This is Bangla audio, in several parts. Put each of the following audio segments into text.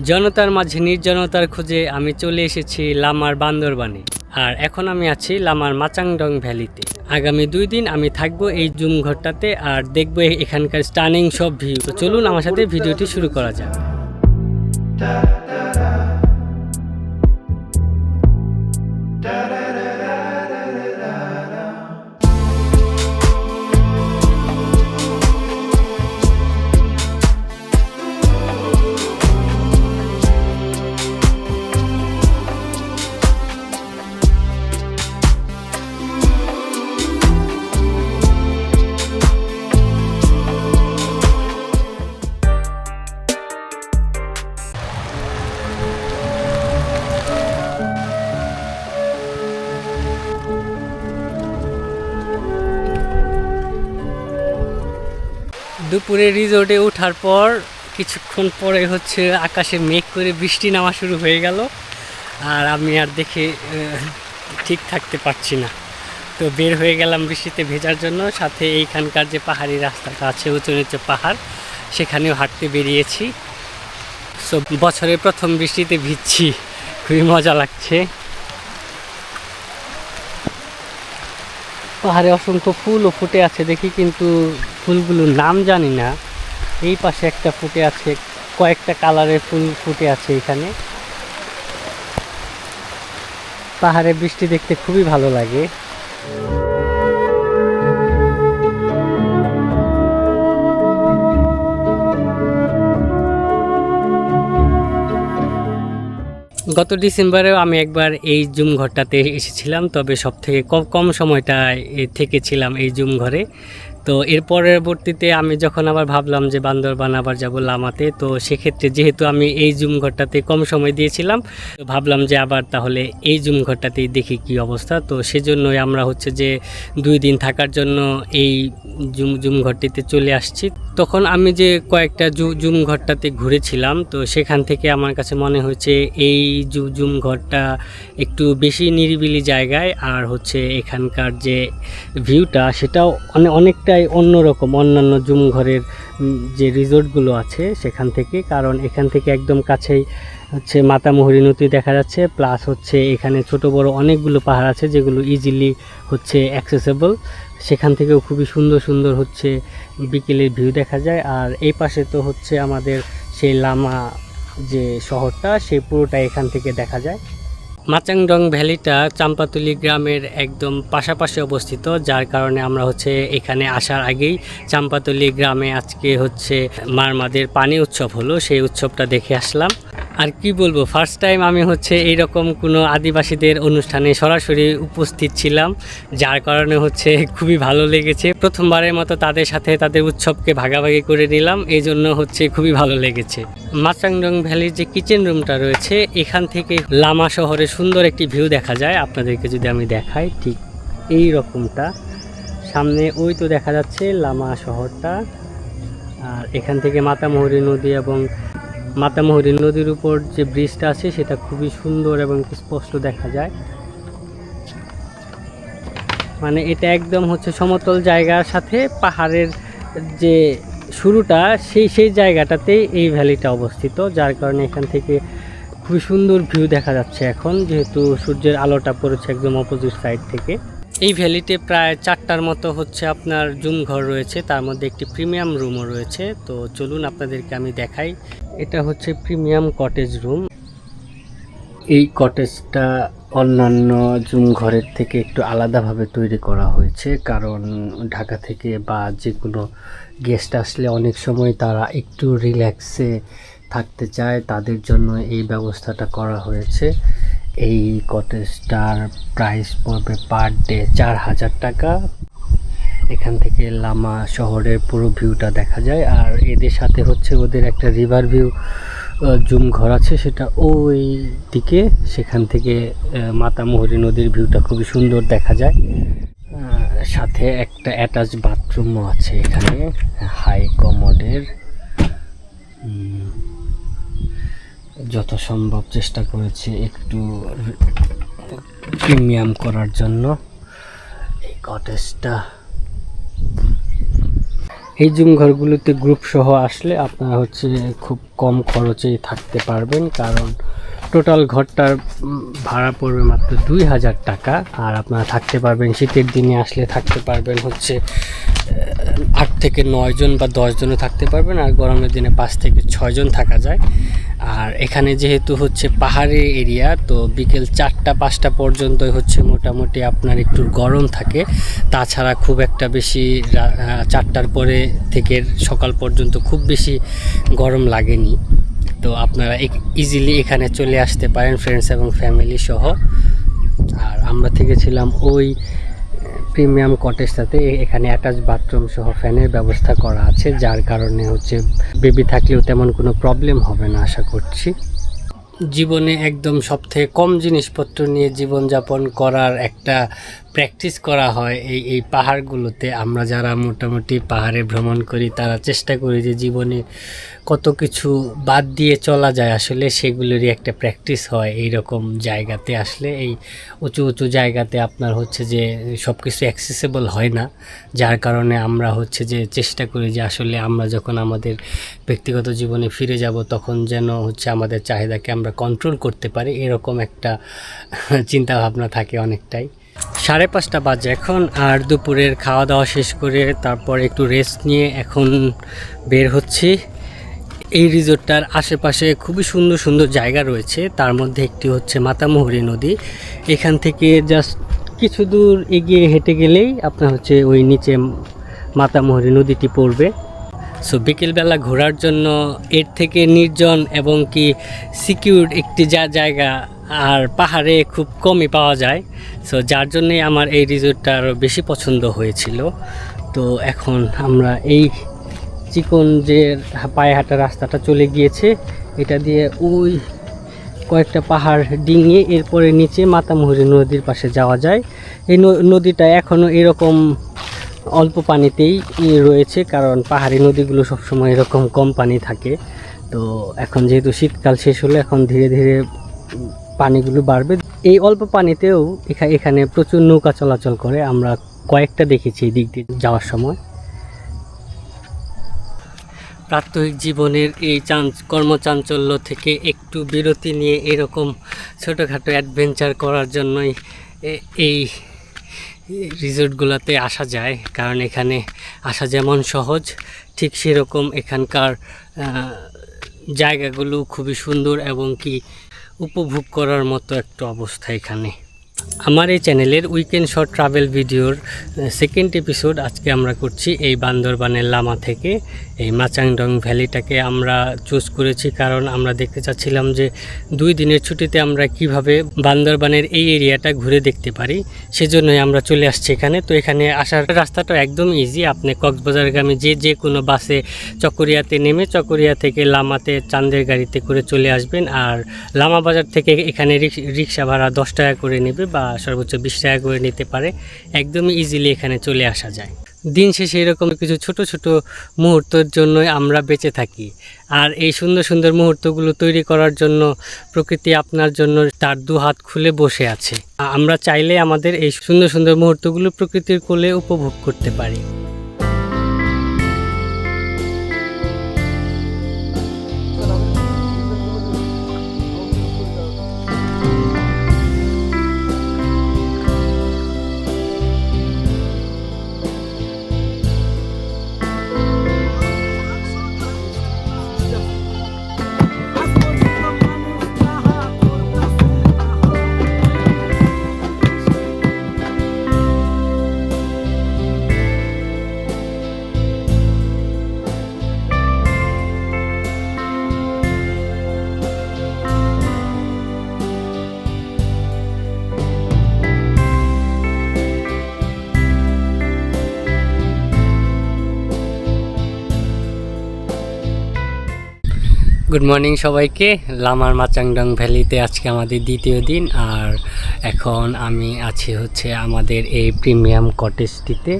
জনতার মাঝে নির্জনতার খোঁজে আমি চলে এসেছি লামার বান্দরবানে। আর এখন আমি আছি লামার মাচাংডং ভ্যালিতে। আগামী দুই দিন আমি থাকব এই জুম ঘরটাতে আর দেখব এখানকার স্টানিং সব ভিউ। তো চলুন আমার সাথে ভিডিওটি শুরু করা যাক। দুপুরে রিসোর্টে ওঠার পর কিছুক্ষণ পরে হচ্ছে আকাশে মেঘ করে বৃষ্টি নামা শুরু হয়ে গেল। আর আমি আর দেখে ঠিক থাকতে পারছি না। তো বের হয়ে গেলাম বৃষ্টিতে ভেজার জন্য। সাথে এইখানকার যে পাহাড়ি রাস্তাটা আছে উঁচু নিচু পাহাড়, সেখানেও হাঁটতে বেরিয়েছি। সো বছরের প্রথম বৃষ্টিতে ভিজছি। খুবই মজা লাগছে। পাহাড়ে অসংখ্য ফুলও ফুটে আছে দেখি, কিন্তু ফুলগুলোর নাম জানি না। এই পাশে একটা ফুটে আছে, কয়েকটা কালারের ফুল ফুটে আছে এখানে। পাহাড়ে বৃষ্টি দেখতে খুবই ভালো লাগে। গত ডিসেম্বরেও আমি একবার এই জুম ঘরটাতে এসেছিলাম, তবে সব থেকে কম কম সময়টা থেকেছিলাম এই জুম ঘরে তো এর পরবর্তীতে আমি যখন আবার ভাবলাম যে বান্দরবান আবার যাব লামাতে, তো সেক্ষেত্রে যেহেতু আমি এই জুম ঘরটাতে কম সময় দিয়েছিলাম, তো ভাবলাম যে আবার তাহলে এই জুম ঘরটাতেই দেখি কি অবস্থা। তো সেজন্যই আমরা হচ্ছে যে দুই দিন থাকার জন্য এই জুম জুম ঘরটিতে চলে আসছি। তখন আমি যে কয়েকটা জুম ঘরটাতে ঘুরেছিলাম, তো সেখান থেকে আমার কাছে মনে হয়েছে এই জুম ঘরটা একটু বেশি নিরিবিলি জায়গায়, আর হচ্ছে এখানকার যে ভিউটা সেটাও অনেক অনেকটাই অন্যরকম, অন্যান্য জুম ঘরের যে রিসোর্টগুলো আছে সেখান থেকে। কারণ এখান থেকে একদম কাছেই হচ্ছে মাতামুহুরি নদী দেখা যাচ্ছে, প্লাস হচ্ছে এখানে ছোট বড় অনেকগুলো পাহাড় আছে যেগুলো ইজিলি হচ্ছে অ্যাক্সেসেবল সেখান থেকেও খুবই সুন্দর সুন্দর হচ্ছে বিকেলের ভিউ দেখা যায়। আর এই পাশে তো হচ্ছে আমাদের সেই লামা যে শহরটা সেই পুরোটা এখান থেকে দেখা যায়। মাচাংডং ভ্যালিটা চাম্পাতুলি গ্রামের একদম পাশাপাশি অবস্থিত, যার কারণে আমরা হচ্ছে এখানে আসার আগেই চাম্পাতুলি গ্রামে আজকে হচ্ছে মারমাদের পানি উৎসব হলো। সেই উৎসবটা দেখে আসলাম। আর কি বলব ফার্স্ট টাইম আমি হচ্ছে এইরকম কোনো আদিবাসীদের অনুষ্ঠানে সরাসরি উপস্থিত ছিলাম, যার কারণে হচ্ছে খুবই ভালো লেগেছে। প্রথমবারের মতো তাদের সাথে তাদের উৎসবকে ভাগাভাগি করে নিলাম এই জন্য হচ্ছে খুবই ভালো লেগেছে। মাচাংডং ভ্যালির যে কিচেন রুমটা রয়েছে, এখান থেকে লামা শহরে সুন্দর একটি ভিউ দেখা যায়। আপনাদেরকে যদি আমি দেখাই, ঠিক এই রকমটা। সামনে ওই তো দেখা যাচ্ছে লামা শহরটা। আর এখান থেকে মাতামুহুরি নদী এবং মাতামুহুরি নদীর উপর যে ব্রিজটা আছে, সেটা খুবই সুন্দর এবং স্পষ্ট দেখা যায়। মানে এটা একদম হচ্ছে সমতল জায়গার সাথে পাহাড়ের যে শুরুটা, সেই সেই জায়গাটাতেই এই ভ্যালিটা অবস্থিত, যার কারণে এখান থেকে খুবই সুন্দর ভিউ দেখা যাচ্ছে এখন, যেহেতু সূর্যের আলোটা পড়েছে একদম অপোজিট সাইড থেকে। এই ভ্যালিতে প্রায় চারটার মতো হচ্ছে আপনার জুম ঘর রয়েছে। তার মধ্যে একটি প্রিমিয়াম রুমও রয়েছে। তো চলুন আপনাদেরকে আমি দেখাই। এটা হচ্ছে প্রিমিয়াম কটেজ রুম। এই কটেজটা অন্যান্য জুম ঘরের থেকে একটু আলাদাভাবে তৈরি করা হয়েছে। কারণ ঢাকা থেকে বা যে কোনো গেস্ট আসলে অনেক সময় তারা একটু রিল্যাক্সে থাকতে চায়। তাদের জন্য এই ব্যবস্থাটা করা হয়েছে। এই কটেজটার প্রাইস পড়বে পার ডে চার হাজার টাকা। এখান থেকে লামা শহরের পুরো ভিউটা দেখা যায়। আর এদের সাথে হচ্ছে ওদের একটা রিভার ভিউ জুম ঘর আছে সেটা ওই দিকে। সেখান থেকে মাতামুহুরি নদীর ভিউটা খুবই সুন্দর দেখা যায়। সাথে একটা অ্যাটাচ বাথরুমও আছে এখানে হাই কমোডের যত সম্ভব চেষ্টা করেছি একটু প্রিমিয়াম করার জন্য। এই কটেজটা এই জুম ঘরগুলোতে গ্রুপ সহ আসলে আপনারা হচ্ছে খুব কম খরচেই থাকতে পারবেন, কারণ টোটাল ঘরটার ভাড়া পড়বে মাত্র দুই হাজার টাকা। আর আপনারা থাকতে পারবেন, শীতের দিনে আসলে থাকতে পারবেন হচ্ছে আট থেকে নয় জন বা দশ জনও থাকতে পারবেন, আর গরমের দিনে পাঁচ থেকে ছয়জন থাকা যায়। আর এখানে যেহেতু হচ্ছে পাহাড়ি এরিয়া, তো বিকেল চারটা, পাঁচটা পর্যন্তই হচ্ছে মোটামুটি আপনার একটু গরম থাকে। তাছাড়া খুব একটা বেশি চারটার পরে থেকে সকাল পর্যন্ত খুব বেশি গরম লাগেনি। তো আপনারা ইজিলি এখানে চলে আসতে পারেন ফ্রেন্ডস এবং ফ্যামিলি সহ। আর আমরা থেকেছিলাম ওই প্রিমিয়াম কটেজটাতে এখানে অ্যাটাচ বাথরুম সহ ফ্যানের ব্যবস্থা করা আছে, যার কারণে হচ্ছে বেবি থাকলেও তেমন কোনো প্রবলেম হবে না, আশা করছি। জীবনে একদম সবথেকে কম জিনিসপত্র নিয়ে জীবনযাপন করার একটা প্র্যাকটিস করা হয় এই এই পাহাড়গুলোতে। আমরা যারা মোটামুটি পাহাড়ে ভ্রমণ করি, তারা চেষ্টা করি যে জীবনে কত কিছু বাদ দিয়ে চলা যায়। আসলে সেগুলোরই একটা প্র্যাকটিস হয় এই রকম জায়গাতে আসলে। এই উঁচু উঁচু জায়গাতে আপনার হচ্ছে যে সব কিছু অ্যাক্সেসেবল হয় না। যার কারণে আমরা হচ্ছে যে চেষ্টা করি যে আসলে আমরা যখন আমাদের ব্যক্তিগত জীবনে ফিরে যাব, তখন যেন হচ্ছে আমাদের চাহিদাকে আমরা কন্ট্রোল করতে পারি। এরকম একটা চিন্তা ভাবনা থাকে অনেকটাই। সাড়ে পাঁচটা বাজে এখন, আর দুপুরের খাওয়া দাওয়া শেষ করে তারপর একটু রেস্ট নিয়ে এখন বের হচ্ছি। এই রিজোর্টটার আশেপাশে খুবই সুন্দর সুন্দর জায়গা রয়েছে, তার মধ্যে একটি হচ্ছে মাতামুহুরি নদী। এখান থেকে জাস্ট কিছু দূর এগিয়ে হেঁটে গেলেই আপনার হচ্ছে ওই নিচে মাতামুহুরি নদীটি পড়বে। সো বিকেলবেলা ঘোরার জন্য এর থেকে নির্জন এবং কি সিকিউর একটি যা জায়গা আর পাহাড়ে খুব কমই পাওয়া যায়। সো যার জন্যই আমার এই রিসোর্টটা আরও বেশি পছন্দ হয়েছিল। তো এখন আমরা এই চিকন যে পায়ে হাঁটা রাস্তাটা চলে গিয়েছে। এটা দিয়ে ওই কয়েকটা পাহাড় ডিঙিয়ে এরপরে নিচে মাতামুহুরি নদীর পাশে যাওয়া যায়। এই নদীটা এখনও এরকম অল্প পানিতেই রয়েছে, কারণ পাহাড়ি নদীগুলো সবসময় এরকম কম পানি থাকে। তো এখন যেহেতু শীতকাল শেষ হলো, এখন ধীরে ধীরে পানিগুলো বাড়বে। এই অল্প পানিতেও এখানে প্রচুর নৌকা চলাচল করে। আমরা কয়েকটা দেখেছি এই দিক দিয়ে যাওয়ার সময়। প্রাত্যহিক জীবনের এই কর্মচাঞ্চল্য থেকে একটু বিরতি নিয়ে এরকম ছোটোখাটো অ্যাডভেঞ্চার করার জন্যই এই রিসোর্টগুলোতে আসা যায়। কারণ এখানে আসা যেমন সহজ, ঠিক সেরকম এখানকার জায়গাগুলো খুবই সুন্দর এবং কি উপভোগ করার মতো একটা অবস্থা এখানে। আমার এই চ্যানেলের উইকেন্ড শর্ট ট্রাভেল ভিডিওর সেকেন্ড এপিসোড আজকে আমরা করছি এই বান্দরবানের লামা থেকে। এই মাচাংডং ভ্যালিটাকে আমরা চুজ করেছি কারণ আমরা দেখতে চাচ্ছিলাম যে দুই দিনের ছুটিতে আমরা কীভাবে বান্দরবানের এই এরিয়াটা ঘুরে দেখতে পারি, সেজন্যই আমরা চলে আসছি এখানে। তো এখানে আসার রাস্তাটা একদম ইজি আপনি কক্সবাজারগামী যে যে কোনো বাসে চকরিয়াতে নেমে চকরিয়া থেকে লামাতে চান্দের গাড়িতে করে চলে আসবেন, আর লামা বাজার থেকে এখানে রিক- রিক্সা ভাড়া দশ টাকা করে নেবে। বা সর্বোচ্চ বিশ টাকা করে নিতে পারে, একদমই ইজিলি এখানে চলে আসা যায়। দিন শেষে এরকম কিছু ছোট ছোট মুহূর্তের জন্য আমরা বেঁচে থাকি। আর এই সুন্দর সুন্দর মুহূর্তগুলো তৈরি করার জন্য প্রকৃতি আপনার জন্য তার দু হাত খুলে বসে আছে। আমরা চাইলে আমাদের এই সুন্দর সুন্দর মুহূর্তগুলো প্রকৃতির কোলে উপভোগ করতে পারি। গুড মর্নিং সবাইকে। লামার মাচাংডং ভ্যালিতে আজকে আমাদের দ্বিতীয় দিন, আর এখন আমি আছি হচ্ছে আমাদের এই প্রিমিয়াম কটেজটিতে।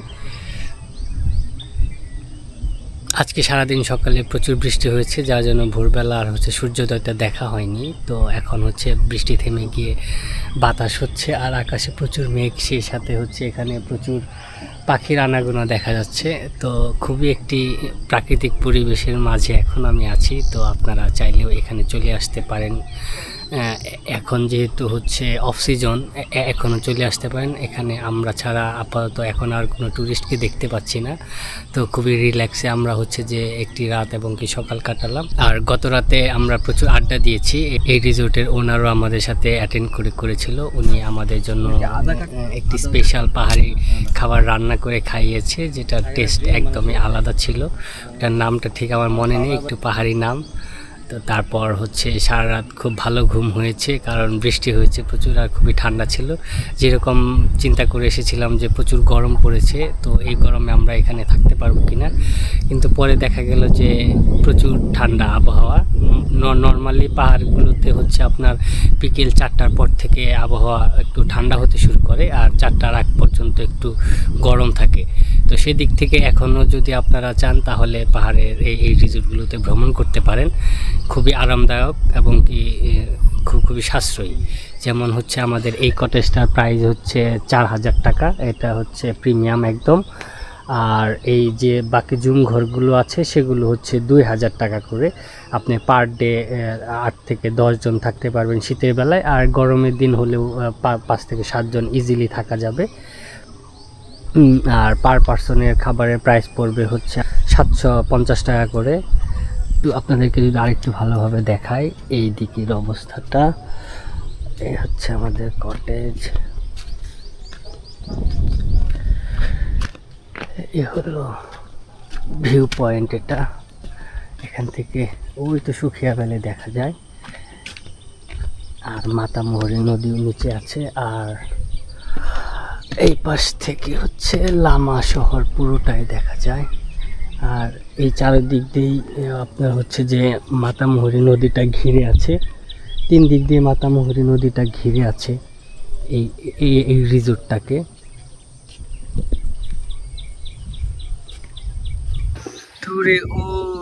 আজকে সারাদিন সকালে প্রচুর বৃষ্টি হয়েছে, যার জন্য ভোরবেলা আর হচ্ছে সূর্যোদয়টা দেখা হয়নি। তো এখন হচ্ছে বৃষ্টি থেমে গিয়ে বাতাস হচ্ছে আর আকাশে প্রচুর মেঘ, সেই সাথে হচ্ছে এখানে প্রচুর পাখির আনাগোনা দেখা যাচ্ছে। তো খুবই একটি প্রাকৃতিক পরিবেশের মাঝে এখন আমি আছি, তো আপনারা চাইলেও এখানে চলে আসতে পারেন। এখন যেহেতু হচ্ছে অফ সিজন এখনও চলে আসতে পারেন। এখানে আমরা ছাড়া আপাতত এখন আর কোনো ট্যুরিস্টকে দেখতে পাচ্ছি না। তো খুবই রিল্যাক্সে আমরা হচ্ছে যে একটি রাত এবং কি সকাল কাটালাম। আর গত রাতে আমরা প্রচুর আড্ডা দিয়েছি। এই রিসোর্টের ওনারও আমাদের সাথে অ্যাটেন্ড করে, করেছিল। উনি আমাদের জন্য একটি স্পেশাল পাহাড়ি খাবার রান্না করে খাইয়েছে যেটা টেস্ট একদমই আলাদা ছিল। ওটার নামটা ঠিক আমার মনে নেই, একটু পাহাড়ি নাম। তো তারপর হচ্ছে সারা রাত খুব ভালো ঘুম হয়েছে, কারণ বৃষ্টি হয়েছে প্রচুর আর খুবই ঠান্ডা ছিল। যেরকম চিন্তা করে এসেছিলাম যে প্রচুর গরম পড়েছে, তো এই গরমে আমরা এখানে থাকতে পারব কিনা। কিন্তু পরে দেখা গেল যে প্রচুর ঠান্ডা আবহাওয়া। নর্মালি পাহাড়গুলোতে হচ্ছে আপনার বিকেল চারটার পর থেকে আবহাওয়া একটু ঠান্ডা হতে শুরু করে, আর চারটার আগ পর্যন্ত একটু গরম থাকে। তো সেদিক থেকে এখনও যদি আপনারা চান, তাহলে পাহাড়ের এই এই রিসোর্টগুলোতে ভ্রমণ করতে পারেন। খুবই আরামদায়ক এবং কি খুব, খুবই সাশ্রয়ী। যেমন হচ্ছে আমাদের এই কটেজটার প্রাইস হচ্ছে চার হাজার টাকা, এটা হচ্ছে প্রিমিয়াম একদম। আর এই যে বাকি জুম ঘরগুলো আছে, সেগুলো হচ্ছে দুই হাজার টাকা করে। আপনি পার ডে আট থেকে দশ জন থাকতে পারবেন শীতের বেলায়, আর গরমের দিন হলেও পাঁচ থেকে সাতজন ইজিলি থাকা যাবে। আর পার পার্সনের খাবারের প্রাইস পড়বে হচ্ছে সাতশো পঞ্চাশ টাকা করে। তো আপনাদেরকে যদি আরেকটু ভালোভাবে দেখাই, এই দিকের অবস্থাটা, এই হচ্ছে আমাদের কটেজ এ হলো ভিউ পয়েন্ট এটা। এখান থেকে, ওই তো সুখিয়া ভ্যালি দেখা যায়। আর মাতামোহরী নদী নিচে আছে। আর এই পাশ থেকে হচ্ছে লামা শহর পুরোটাই দেখা যায়। আর এই চারিদিক দিয়েই আপনার হচ্ছে যে মাতামোহরী নদীটা ঘিরে আছে। তিন দিক দিয়ে মাতামোহরী নদীটা ঘিরে আছে এই এই রিসোর্টটাকে। দূরে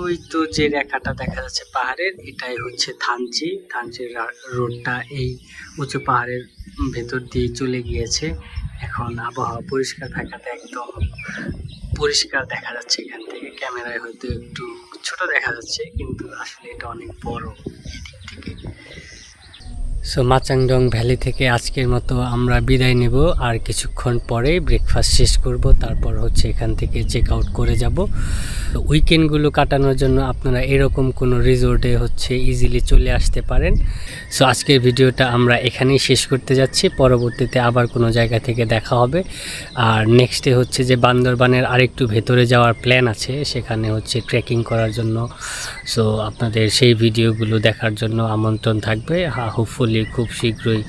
ওই তো যে রেখাটা দেখা যাচ্ছে পাহাড়ের, এটাই হচ্ছে থানচি। থানচির রোডটা এই উঁচু পাহাড়ের ভেতর দিয়ে চলে গিয়েছে। এখন আবহাওয়া পরিষ্কার থাকাতে একদম পরিষ্কার দেখা যাচ্ছে। এখান থেকে ক্যামেরায় হয়তো একটু ছোট দেখা যাচ্ছে, কিন্তু আসলে এটা অনেক বড়। সো মাচাংডং ভ্যালি থেকে আজকের মতো আমরা বিদায় নেব। আর কিছুক্ষণ পরে ব্রেকফাস্ট শেষ করব। তারপর হচ্ছে এখান থেকে চেক আউট করে যাব। উইকেন্ডগুলো কাটানোর জন্য আপনারা এরকম কোনো রিসোর্টে হচ্ছে ইজিলি চলে আসতে পারেন। সো আজকের ভিডিওটা আমরা এখানেই শেষ করতে যাচ্ছি। পরবর্তীতে আবার কোনো জায়গা থেকে দেখা হবে। আর নেক্সটে হচ্ছে যে বান্দরবানের আরেকটু ভেতরে যাওয়ার প্ল্যান আছে। সেখানে হচ্ছে ট্রেকিং করার জন্য। সো আপনাদের সেই ভিডিওগুলো দেখার জন্য আমন্ত্রণ থাকবে। হা হোপফুলি খুব শীঘ্রই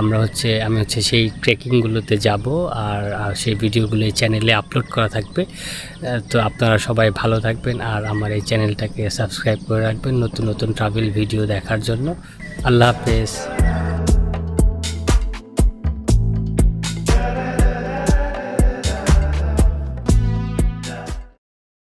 আমরা হচ্ছে, আমি হচ্ছে সেই ট্রেকিংগুলোতে যাব আর সেই ভিডিওগুলো এই চ্যানেলে আপলোড করা থাকবে। তো আপনারা সবাই ভালো থাকবেন আর আমার এই চ্যানেলটাকে সাবস্ক্রাইব করে রাখবেন নতুন নতুন ট্রাভেল ভিডিও দেখার জন্য। আল্লাহ হাফেজ।